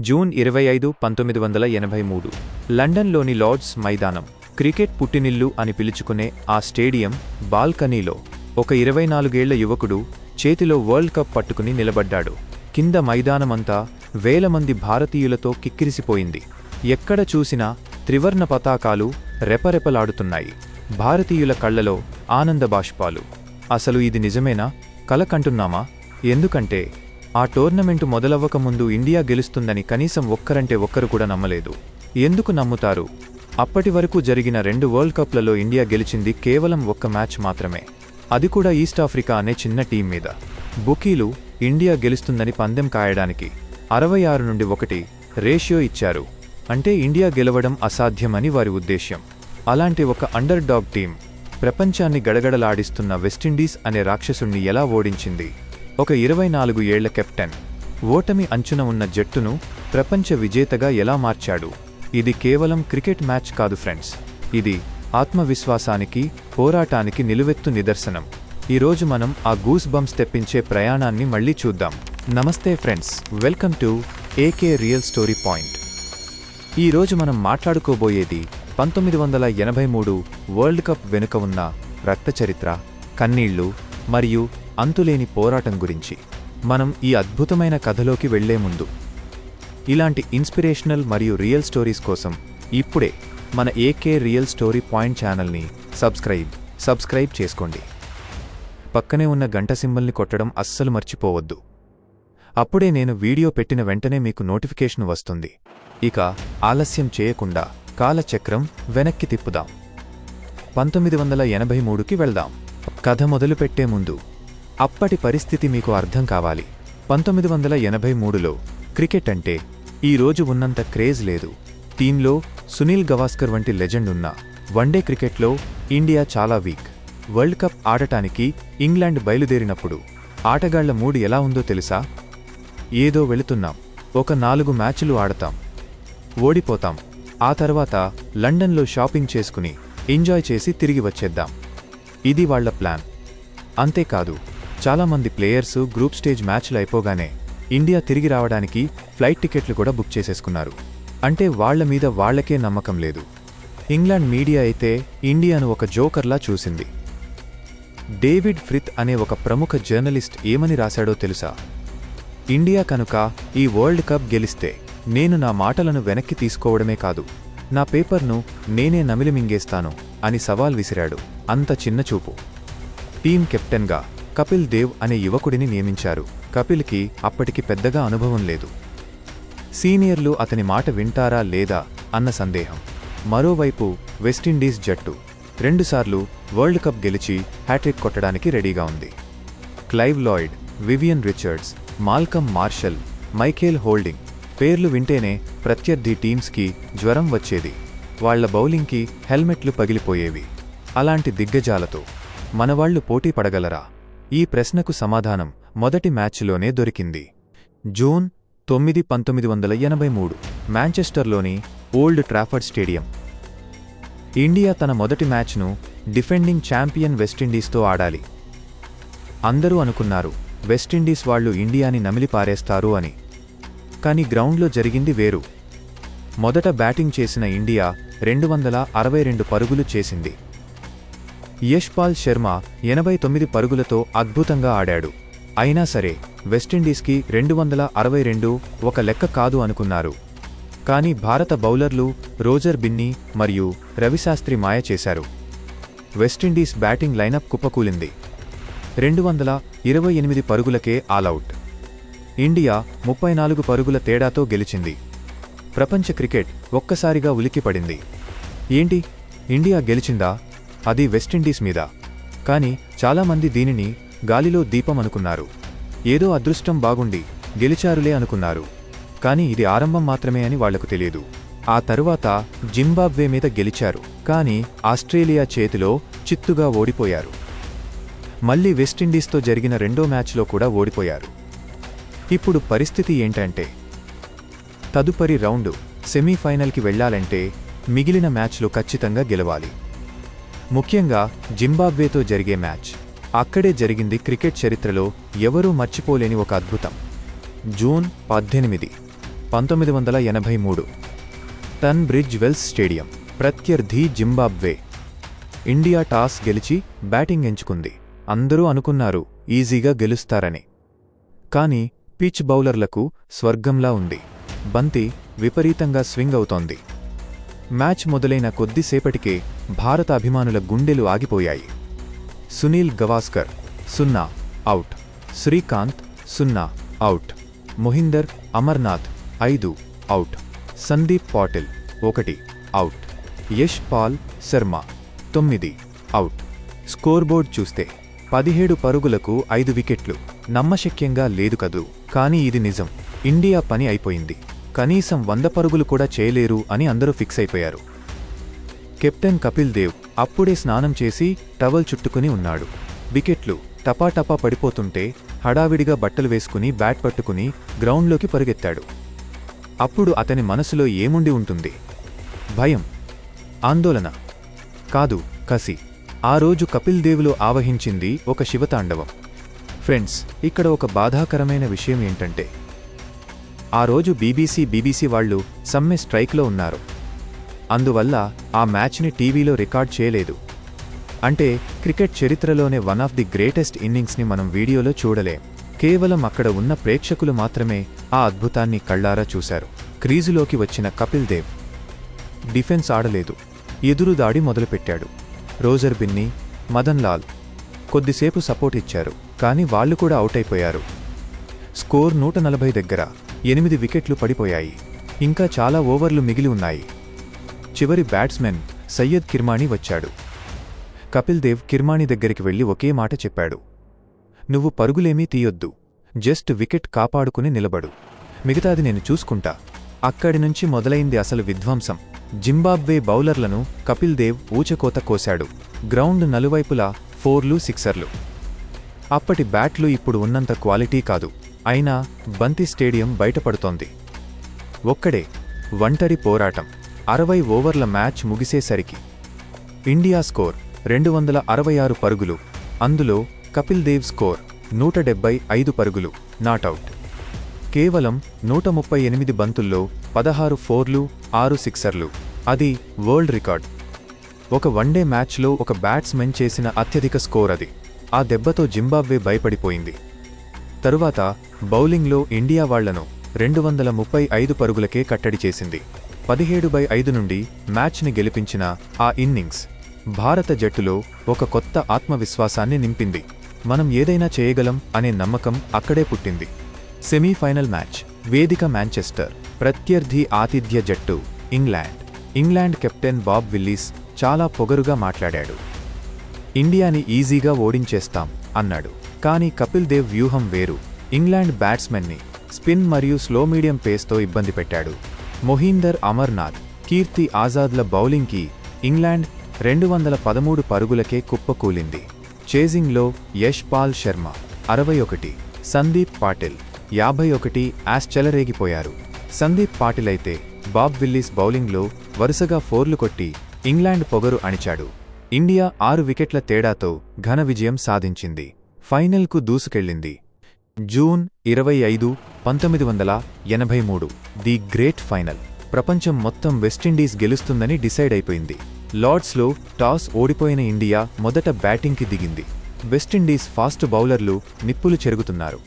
June ఇరవై ఐదు పంతొమ్మిది వందల ఎనభై మూడు. లండన్లోని లార్డ్స్ మైదానం క్రికెట్ పుట్టినిల్లు అని పిలుచుకునే ఆ స్టేడియం బాల్కనీలో ఒక ఇరవై నాలుగేళ్ళ యువకుడు చేతిలో వరల్డ్ కప్ పట్టుకుని నిలబడ్డాడు. కింద మైదానమంతా వేల మంది భారతీయులతో కిక్కిరిసిపోయింది. ఎక్కడ చూసినా త్రివర్ణ పతాకాలు రెపరెపలాడుతున్నాయి. భారతీయుల కళ్ళలో ఆనంద బాష్పాలు. అసలు ఇది నిజమేనా? కల కంటున్నామా ఎందుకంటే ఆ టోర్నమెంటు మొదలవ్వకముందు ఇండియా గెలుస్తుందని కనీసం ఒక్కరంటే ఒక్కరు కూడా నమ్మలేదు. ఎందుకు నమ్ముతారు? అప్పటి వరకు జరిగిన రెండు వరల్డ్ కప్లలో ఇండియా గెలిచింది కేవలం ఒక్క మ్యాచ్ మాత్రమే. అది కూడా ఈస్ట్ ఆఫ్రికా అనే చిన్న టీం మీద. బుకీలు ఇండియా గెలుస్తుందని పందెం కాయడానికి అరవై ఆరు నుండి ఒకటి రేషియో ఇచ్చారు. అంటే ఇండియా గెలవడం అసాధ్యమని వారి ఉద్దేశ్యం. అలాంటి ఒక అండర్ డాగ్ టీం ప్రపంచాన్ని గడగడలాడిస్తున్న వెస్టిండీస్ అనే రాక్షసుణ్ణి ఎలా ఓడించింది? ఒక ఇరవై నాలుగు ఏళ్ళ కెప్టెన్. ఓటమి అంచున ఉన్న జట్టును ప్రపంచ విజేతగా ఎలా మార్చాడు? ఇది కేవలం క్రికెట్ మ్యాచ్ కాదు ఫ్రెండ్స్. ఇది ఆత్మవిశ్వాసానికి పోరాటానికి నిలువెత్తు నిదర్శనం. ఈరోజు మనం ఆ గూస్ బంప్స్ తెప్పించే ప్రయాణాన్ని మళ్ళీ చూద్దాం. నమస్తే friends. Welcome to AK real story point. ఈరోజు మనం మాట్లాడుకోబోయేది పంతొమ్మిది వందల ఎనభై మూడు వరల్డ్ కప్ వెనుక ఉన్న రక్తచరిత్ర కన్నీళ్ళు మరియు అంతులేని పోరాటం గురించి. మనం ఈ అద్భుతమైన కథలోకి వెళ్ళే ముందు. ఇలాంటి ఇన్స్పిరేషనల్ మరియు రియల్ స్టోరీస్ కోసం ఇప్పుడే మన ఏకే రియల్ స్టోరీ పాయింట్ ఛానల్ని సబ్స్క్రైబ్ సబ్స్క్రైబ్ చేసుకోండి. పక్కనే ఉన్న గంట సింబల్ని కొట్టడం అస్సలు మర్చిపోవద్దు. అప్పుడే నేను వీడియో పెట్టిన వెంటనే మీకు నోటిఫికేషన్ వస్తుంది. ఇక ఆలస్యం చేయకుండా కాలచక్రం వెనక్కి తిప్పుదాం. పంతొమ్మిది వందల ఎనభై మూడుకి వెళ్దాం. కథ మొదలుపెట్టే ముందు అప్పటి పరిస్థితి మీకు అర్థం కావాలి. పంతొమ్మిది వందల ఎనభై మూడులో క్రికెట్ అంటే ఈరోజు ఉన్నంత క్రేజ్ లేదు. టీంలో సునీల్ గవాస్కర్ వంటి లెజెండ్ ఉన్న వన్డే క్రికెట్లో ఇండియా చాలా వీక్. వరల్డ్ కప్ ఆడటానికి ఇంగ్లాండ్ బయలుదేరినప్పుడు ఆటగాళ్ళ మూడ్ ఎలా ఉందో తెలుసా? ఏదో వెళుతున్నాం. ఒక నాలుగు మ్యాచ్లు ఆడతాం. ఓడిపోతాం. ఆ తర్వాత లండన్లో షాపింగ్ చేసుకుని ఎంజాయ్ చేసి తిరిగి వచ్చేద్దాం. ఇది వాళ్ళ ప్లాన్. అంతేకాదు చాలామంది ప్లేయర్స్ గ్రూప్ స్టేజ్ మ్యాచ్లు అయిపోగానే ఇండియా తిరిగి రావడానికి ఫ్లైట్ టికెట్లు కూడా బుక్ చేసేసుకున్నారు. అంటే వాళ్ళ మీద వాళ్ళకే నమ్మకం లేదు. ఇంగ్లాండ్ మీడియా అయితే ఇండియాను ఒక జోకర్లా చూసింది. డేవిడ్ ఫ్రిత్ అనే ఒక ప్రముఖ జర్నలిస్ట్ ఏమని రాశాడో తెలుసా? ఇండియా కనుక ఈ వరల్డ్ కప్ గెలిస్తే నేను నా మాటలను వెనక్కి తీసుకోవడమే కాదు నా పేపర్ను నేనే నమిలిమింగేస్తాను అని సవాల్ విసిరాడు. అంత చిన్న చూపు. టీం కెప్టెన్గా కపిల్ దేవ్ అనే యువకుడిని నియమించారు. కపిల్కి అప్పటికి పెద్దగా అనుభవం లేదు. సీనియర్లు అతని మాట వింటారా లేదా అన్న సందేహం. మరోవైపు వెస్టిండీస్ జట్టు రెండుసార్లు వరల్డ్ కప్ గెలిచి హ్యాట్రిక్ కొట్టడానికి రెడీగా ఉంది. Clive Lloyd Vivian Richards Malcolm Marshall Michael Holding పేర్లు వింటేనే ప్రత్యర్థి టీమ్స్కి జ్వరం వచ్చేది. వాళ్ళ బౌలింగ్కి హెల్మెట్లు పగిలిపోయేవి. అలాంటి దిగ్గజాలతో మనవాళ్ళు పోటీ పడగలరా? ఈ ప్రశ్నకు సమాధానం మొదటి మ్యాచ్లోనే దొరికింది. జూన్ తొమ్మిది పంతొమ్మిది వందల ఎనభై మూడు మాంచెస్టర్లోని ఓల్డ్ ట్రాఫర్డ్ స్టేడియం. ఇండియా తన మొదటి మ్యాచ్ను డిఫెండింగ్ ఛాంపియన్ వెస్టిండీస్తో ఆడాలి. అందరూ అనుకున్నారు వెస్టిండీస్ వాళ్ళు ఇండియాని నమిలిపారేస్తారు అని. కాని గ్రౌండ్లో జరిగింది వేరు. మొదట బ్యాటింగ్ చేసిన ఇండియా రెండు వందల అరవై రెండు పరుగులు చేసింది. యశ్పాల్ శర్మ ఎనభై తొమ్మిది పరుగులతో అద్భుతంగా ఆడాడు. అయినా సరే వెస్టిండీస్కి రెండు వందల అరవై రెండు ఒక లెక్క కాదు అనుకున్నారు. కానీ భారత బౌలర్లు రోజర్ బిన్నీ మరియు రవిశాస్త్రి మాయ చేశారు. West Indies batting lineup కుప్పకూలింది. రెండు వందల ఇరవై ఎనిమిది పరుగులకే ఆలౌట్ ఇండియా ముప్పై నాలుగు పరుగుల తేడాతో గెలిచింది. ప్రపంచ క్రికెట్ ఒక్కసారిగా ఉలిక్కిపడింది. ఏంటి? ఇండియా గెలిచిందా? అది వెస్టిండీస్ మీద. కానీ చాలామంది దీనిని గాలిలో దీపం అనుకున్నారు. ఏదో అదృష్టం బాగుండి గెలిచారులే అనుకున్నారు. కానీ ఇది ఆరంభం మాత్రమే అని వాళ్ళకు తెలియదు. ఆ తరువాత జింబాబ్వే మీద గెలిచారు. కానీ ఆస్ట్రేలియా చేతిలో చిత్తుగా ఓడిపోయారు. మళ్ళీ వెస్టిండీస్తో జరిగిన రెండో మ్యాచ్లో కూడా ఓడిపోయారు. ఇప్పుడు పరిస్థితి ఏంటంటే తదుపరి రౌండు సెమీఫైనల్కి వెళ్ళాలంటే మిగిలిన మ్యాచ్లు ఖచ్చితంగా గెలవాలి. ముఖ్యంగా జింబాబ్వేతో జరిగే మ్యాచ్. అక్కడే జరిగింది క్రికెట్ చరిత్రలో ఎవరూ మర్చిపోలేని ఒక అద్భుతం. జూన్ పద్దెనిమిది పంతొమ్మిది వందల ఎనభై మూడు. టన్ బ్రిడ్జ్ వెల్స్ స్టేడియం ప్రత్యర్థి జింబాబ్వే. ఇండియా టాస్ గెలిచి బ్యాటింగ్ ఎంచుకుంది. అందరూ అనుకున్నారు ఈజీగా గెలుస్తారని. కానీ పిచ్ బౌలర్లకు స్వర్గంలా ఉంది. బంతి విపరీతంగా స్వింగ్ అవుతోంది. మ్యాచ్ మొదలైన కొద్దిసేపటికే భారత అభిమానుల గుండెలు ఆగిపోయాయి. సునీల్ గవాస్కర్ సున్నా అవుట్. శ్రీకాంత్ సున్నా అవుట్. మొహిందర్ అమర్నాథ్ ఐదు అవుట్. సందీప్ పాటిల్ ఒకటి అవుట్. యష్ పాల్ శర్మ తొమ్మిది అవుట్. స్కోర్బోర్డ్ చూస్తే పదిహేడు పరుగులకు ఐదు వికెట్లు నమ్మశక్యంగా లేదు కదూ. కానీ ఇది నిజం. ఇండియా పని అయిపోయింది. కనీసం వంద పరుగులు కూడా చేయలేరు అని అందరూ ఫిక్స్ అయిపోయారు. కెప్టెన్ కపిల్ దేవ్ అప్పుడే స్నానం చేసి టవల్ చుట్టుకుని ఉన్నాడు. వికెట్లు టపాటపా పడిపోతుంటే హడావిడిగా బట్టలు వేసుకుని బ్యాట్ పట్టుకుని గ్రౌండ్లోకి పరుగెత్తాడు. అప్పుడు అతని మనసులో ఏముండి ఉంటుంది? భయం ఆందోళన. కాదు కసి. ఆ రోజు కపిల్ దేవులో ఆవహించింది ఒక శివతాండవం. ఫ్రెండ్స్ ఇక్కడ ఒక బాధాకరమైన విషయం ఏంటంటే ఆ రోజు బీబీసీ బీబీసీ వాళ్ళు సమ్మె స్ట్రైక్లో ఉన్నారు. అందువల్ల ఆ మ్యాచ్ని టీవీలో రికార్డ్ చేయలేదు. అంటే క్రికెట్ చరిత్రలోనే వన్ ఆఫ్ ది గ్రేటెస్ట్ ఇన్నింగ్స్ని మనం వీడియోలో చూడలేం. కేవలం అక్కడ ఉన్న ప్రేక్షకులు మాత్రమే ఆ అద్భుతాన్ని కళ్ళారా చూశారు. క్రీజులోకి వచ్చిన కపిల్ దేవ్. డిఫెన్స్ ఆడలేదు. ఎదురు దాడి మొదలుపెట్టాడు. రోజర్ బిన్ని మదన్ లాల్ కొద్దిసేపు సపోర్ట్ ఇచ్చారు. కానీ వాళ్ళు కూడా అవుట్ అయిపోయారు. స్కోర్ నూట నలభై దగ్గర. ఎనిమిది వికెట్లు పడిపోయాయి. ఇంకా చాలా ఓవర్లు మిగిలి ఉన్నాయి. చివరి బ్యాట్స్మెన్ సయ్యద్ కిర్మాణి వచ్చాడు. కపిల్ దేవ్ కిర్మాణి దగ్గరికి వెళ్ళి ఒకే మాట చెప్పాడు. నువ్వు పరుగులేమీ తీయొద్దు. జస్ట్ వికెట్ కాపాడుకుని నిలబడు. మిగతాది నేను చూసుకుంటా. అక్కడి నుంచి మొదలైంది అసలు విధ్వంసం. జింబాబ్వే బౌలర్లను కపిల్ దేవ్ ఊచకోత కోశాడు. గ్రౌండ్ నలువైపులా ఫోర్లు సిక్సర్లు. అప్పటి బ్యాట్లు ఇప్పుడు ఉన్నంత క్వాలిటీ కాదు. అయినా బంతి స్టేడియం బయటపడుతోంది. ఒక్కడే ఒంటరి పోరాటం. అరవై ఓవర్ల మ్యాచ్ ముగిసేసరికి ఇండియా స్కోర్ రెండు వందల అరవై ఆరు పరుగులు. అందులో కపిల్ దేవ్ స్కోర్ నూట డెబ్బై ఐదు పరుగులు. నాటౌట్ కేవలం నూట ముప్పై ఎనిమిది బంతుల్లో పదహారు ఫోర్లు ఆరు సిక్సర్లు. అది వరల్డ్ రికార్డ్. ఒక వన్డే మ్యాచ్లో ఒక బ్యాట్స్మెన్ చేసిన అత్యధిక స్కోర్ అది. ఆ దెబ్బతో జింబాబ్వే భయపడిపోయింది. తరువాత బౌలింగ్లో ఇండియా వాళ్ళను రెండు వందల ముప్పై ఐదు పరుగులకే కట్టడి చేసింది. పదిహేడు బై ఐదు నుండి మ్యాచ్ని గెలిపించిన ఆ ఇన్నింగ్స్ భారత జట్టులో ఒక కొత్త ఆత్మవిశ్వాసాన్ని నింపింది. మనం ఏదైనా చేయగలం అనే నమ్మకం అక్కడే పుట్టింది. సెమీఫైనల్ మ్యాచ్ వేదిక మాంచెస్టర్ ప్రత్యర్థి ఆతిథ్య జట్టు England. England captain Bob Willis చాలా పొగరుగా మాట్లాడాడు. ఇండియాని ఈజీగా ఓడించేస్తాం అన్నాడు. కానీ కపిల్ దేవ్ వ్యూహం వేరు. ఇంగ్లాండ్ బ్యాట్స్మెన్ని స్పిన్ మరియు స్లో మీడియం పేస్తో ఇబ్బంది పెట్టాడు. మొహీందర్ అమర్నాథ్ కీర్తి ఆజాద్ల బౌలింగ్కి ఇంగ్లాండ్ రెండు వందల పదమూడు పరుగులకే కుప్పకూలింది చేజింగ్లో యష్ పాల్ శర్మ అరవై ఒకటి సందీప్ పాటిల్ యాభై ఒకటి యాస్ చెలరేగిపోయారు. సందీప్ పాటిల్ అయితే బాబ్ విల్లీస్ బౌలింగ్లో వరుసగా ఫోర్లు కొట్టి ఇంగ్లాండ్ పొగరు అణిచాడు. ఇండియా ఆరు వికెట్ల తేడాతో ఘన విజయం సాధించింది. ఫైనల్కు దూసుకెళ్ళింది జూన్ ఇరవై ఐదు పంతొమ్మిది వందల ఎనభై మూడు. The great final. ప్రపంచం మొత్తం వెస్టిండీస్ గెలుస్తుందని డిసైడ్ అయిపోయింది. లార్డ్స్లో టాస్ ఓడిపోయిన ఇండియా మొదట బ్యాటింగ్కి దిగింది. వెస్టిండీస్ ఫాస్ట్ బౌలర్లు నిప్పులు చెరుగుతున్నారు.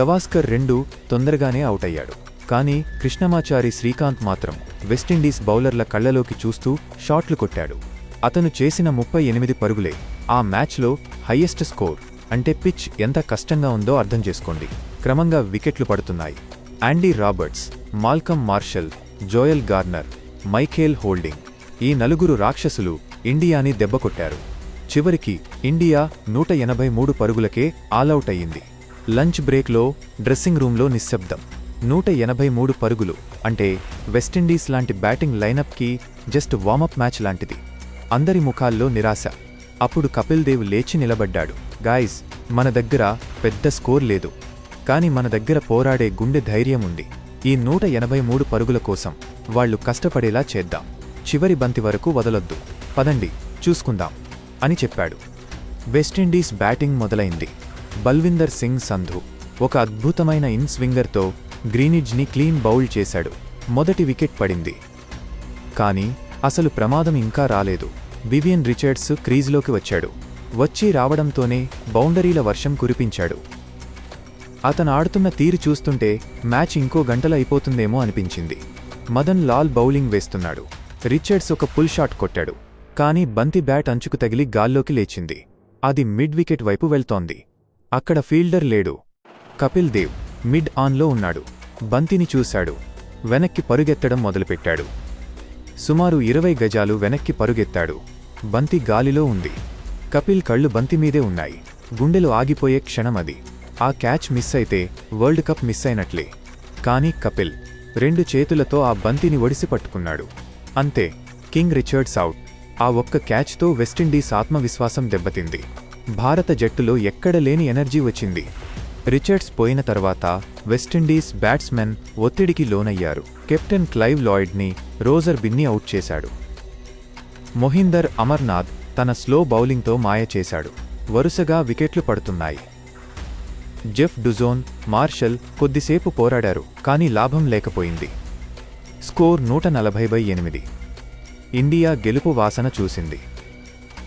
గవాస్కర్ రెండు తొందరగానే అవుట్ అయ్యాడు కానీ కృష్ణమాచారి శ్రీకాంత్ మాత్రం వెస్టిండీస్ బౌలర్ల కళ్ళలోకి చూస్తూ షాట్లు కొట్టాడు. అతను చేసిన ముప్పై ఎనిమిది పరుగులే ఆ మ్యాచ్లో హయ్యెస్ట్ స్కోర్. అంటే పిచ్ ఎంత కష్టంగా ఉందో అర్థం చేసుకోండి. క్రమంగా వికెట్లు పడుతున్నాయి. Andy Roberts Malcolm Marshall Joel Garner Michael Holding ఈ నలుగురు రాక్షసులు ఇండియాని దెబ్బకొట్టారు చివరికి ఇండియా నూట ఎనభై మూడు పరుగులకే ఆలౌట్ అయ్యింది. లంచ్ బ్రేక్లో డ్రెస్సింగ్ రూంలో నిశ్శబ్దం. నూట ఎనభై మూడు పరుగులు అంటే వెస్టిండీస్ లాంటి బ్యాటింగ్ లైనప్కి జస్ట్ వార్మప్ మ్యాచ్ లాంటిది. అందరి ముఖాల్లో నిరాశ. అప్పుడు కపిల్ దేవ్ లేచి నిలబడ్డాడు. గాయస్ మన దగ్గర పెద్ద స్కోర్ లేదు. కాని మన దగ్గర పోరాడే గుండె ధైర్యం ఉంది. ఈ నూట ఎనభై మూడు పరుగుల కోసం వాళ్ళు కష్టపడేలా చేద్దాం. చివరి బంతి వరకు వదలొద్దు. పదండి చూసుకుందాం అని చెప్పాడు. వెస్టిండీస్ బ్యాటింగ్ మొదలైంది. బల్విందర్ సింగ్ సంధు ఒక అద్భుతమైన ఇన్ స్వింగర్తో గ్రీనిడ్జ్ని క్లీన్ బౌల్ చేశాడు. మొదటి వికెట్ పడింది. కానీ అసలు ప్రమాదం ఇంకా రాలేదు. వివియన్ రిచర్డ్స్ క్రీజ్లోకి వచ్చాడు. వచ్చి రావడంతోనే బౌండరీల వర్షం కురిపించాడు. అతను ఆడుతున్న తీరు చూస్తుంటే మ్యాచ్ ఇంకో గంటలు అయిపోతుందేమో అనిపించింది. మదన్ లాల్ బౌలింగ్ వేస్తున్నాడు. రిచర్డ్స్ ఒక పుల్ షాట్ కొట్టాడు. కానీ బంతి బ్యాట్ అంచుకు తగిలి గాల్లోకి లేచింది. అది మిడ్ వికెట్ వైపు వెళ్తోంది. అక్కడ ఫీల్డర్ లేడు. కపిల్ దేవ్ మిడ్ ఆన్లో ఉన్నాడు. బంతిని చూశాడు. వెనక్కి పరుగెత్తడం మొదలుపెట్టాడు. సుమారు ఇరవై గజాలు వెనక్కి పరుగెత్తాడు. బంతి గాలిలో ఉంది. కపిల్ కళ్ళు బంతి మీదే ఉన్నాయి. గుండెలు ఆగిపోయే క్షణం అది. ఆ క్యాచ్ మిస్ అయితే వరల్డ్ కప్ మిస్ అయినట్లే. కానీ కపిల్ రెండు చేతులతో ఆ బంతిని ఒడిసి పట్టుకున్నాడు. అంతే కింగ్ రిచర్డ్స్ అవుట్ ఆ ఒక్క క్యాచ్తో వెస్టిండీస్ ఆత్మవిశ్వాసం దెబ్బతింది. భారత జట్టులో ఎక్కడ లేని ఎనర్జీ వచ్చింది. రిచర్డ్స్ పోయిన తర్వాత వెస్టిండీస్ బ్యాట్స్మెన్ ఒత్తిడికి లోనయ్యారు. కెప్టెన్ క్లైవ్ లాయిడ్ని రోజర్ బిన్ని అవుట్ చేశాడు. మొహిందర్ అమర్నాథ్ తన స్లో బౌలింగ్తో మాయ చేశాడు. వరుసగా వికెట్లు పడుతున్నాయి. జెఫ్ డుజోన్ మార్షల్ కొద్దిసేపు పోరాడారు కానీ లాభం లేకపోయింది. స్కోర్ నూట నలభై బై ఎనిమిది. ఇండియా గెలుపు వాసన చూసింది.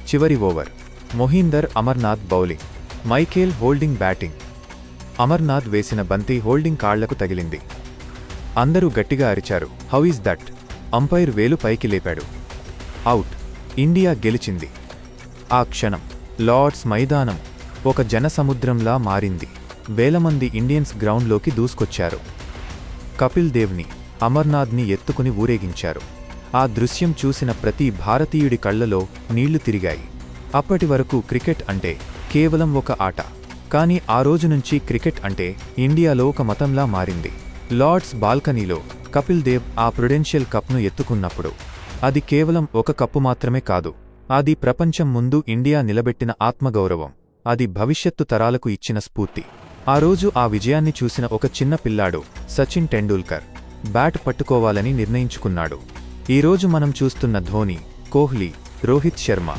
చివరి over. Mohinder Amarnath bowling. Michael Holding batting. Amarnath వేసిన బంతి హోల్డింగ్ కాళ్ళకు తగిలింది. అందరూ గట్టిగా అరిచారు. How is that? అంపైర్ వేలు పైకి లేపాడు. అవుట్. ఇండియా గెలిచింది. ఆ క్షణం లార్డ్స్ మైదానం ఒక జనసముద్రంలా మారింది. వేల మంది ఇండియన్స్ గ్రౌండ్లోకి దూసుకొచ్చారు. కపిల్ దేవ్ని అమర్నాథ్ని ఎత్తుకుని ఊరేగించారు. ఆ దృశ్యం చూసిన ప్రతి భారతీయుడి కళ్ళలో నీళ్ళు తిరిగాయి. అప్పటి వరకు క్రికెట్ అంటే కేవలం ఒక ఆట. కానీ ఆ రోజు నుంచి క్రికెట్ అంటే ఇండియాలో ఒక మతంలా మారింది. లార్డ్స్ బాల్కనీలో కపిల్ దేవ్ ఆ ప్రుడెన్షియల్ కప్ను ఎత్తుకున్నప్పుడు అది కేవలం ఒక కప్పు మాత్రమే కాదు అది ప్రపంచం ముందు ఇండియా నిలబెట్టిన ఆత్మగౌరవం అది భవిష్యత్తు తరాలకు ఇచ్చిన స్ఫూర్తి. ఆ రోజు ఆ విజయాన్ని చూసిన ఒక చిన్న పిల్లాడు సచిన్ టెండూల్కర్ బ్యాట్ పట్టుకోవాలని నిర్ణయించుకున్నాడు. ఈరోజు మనం చూస్తున్న ధోని కోహ్లీ రోహిత్ శర్మ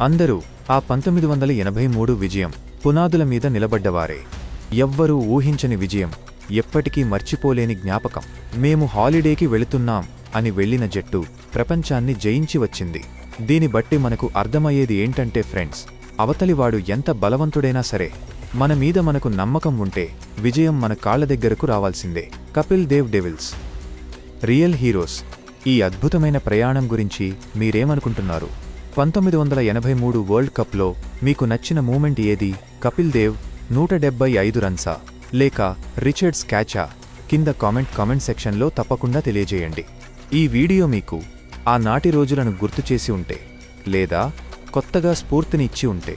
అందరూ ఆ పంతొమ్మిది వందల ఎనభై మూడు విజయం పునాదుల మీద నిలబడ్డవారే. ఎవ్వరూ ఊహించని విజయం ఎప్పటికీ మర్చిపోలేని జ్ఞాపకం. మేము హాలిడేకి వెళుతున్నాం అని వెళ్ళిన జట్టు ప్రపంచాన్ని జయించి వచ్చింది. దీని బట్టి మనకు అర్థమయ్యేది ఏంటంటే ఫ్రెండ్స్ అవతలివాడు ఎంత బలవంతుడైనా సరే మన మీద మనకు నమ్మకం ఉంటే విజయం మన కాళ్ళ దగ్గరకు రావాల్సిందే. Kapil Dev devils. Real heroes. ఈ అద్భుతమైన ప్రయాణం గురించి మీరేమనుకుంటున్నారు? పంతొమ్మిది వందల ఎనభై మూడు వరల్డ్ కప్లో మీకు నచ్చిన మూమెంట్ ఏది? కపిల్ దేవ్ నూట డెబ్బై ఐదు రన్సా. లేక రిచర్డ్స్ క్యాచా కింద కామెంట్ కామెంట్ సెక్షన్లో తప్పకుండా తెలియజేయండి. ఈ వీడియో మీకు ఆ నాటి రోజులను గుర్తు చేసి ఉంటే లేదా కొత్తగా స్ఫూర్తిని ఇచ్చి ఉంటే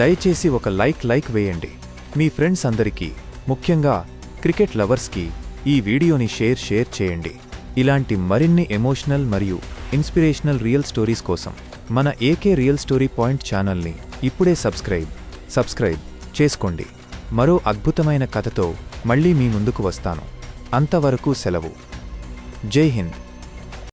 దయచేసి ఒక లైక్ లైక్ వేయండి. మీ ఫ్రెండ్స్ అందరికీ ముఖ్యంగా క్రికెట్ లవర్స్కి ఈ వీడియోని షేర్ షేర్ చేయండి. ఇలాంటి మరిన్ని ఎమోషనల్ మరియు ఇన్స్పిరేషనల్ రియల్ స్టోరీస్ కోసం మన ఏకే రియల్ స్టోరీ పాయింట్ ఛానల్ని ఇప్పుడే సబ్స్క్రైబ్ సబ్స్క్రైబ్ చేసుకోండి. మరో అద్భుతమైన కథతో మళ్ళీ మీ ముందుకు వస్తాను. అంతవరకు సెలవు. జై హింద్.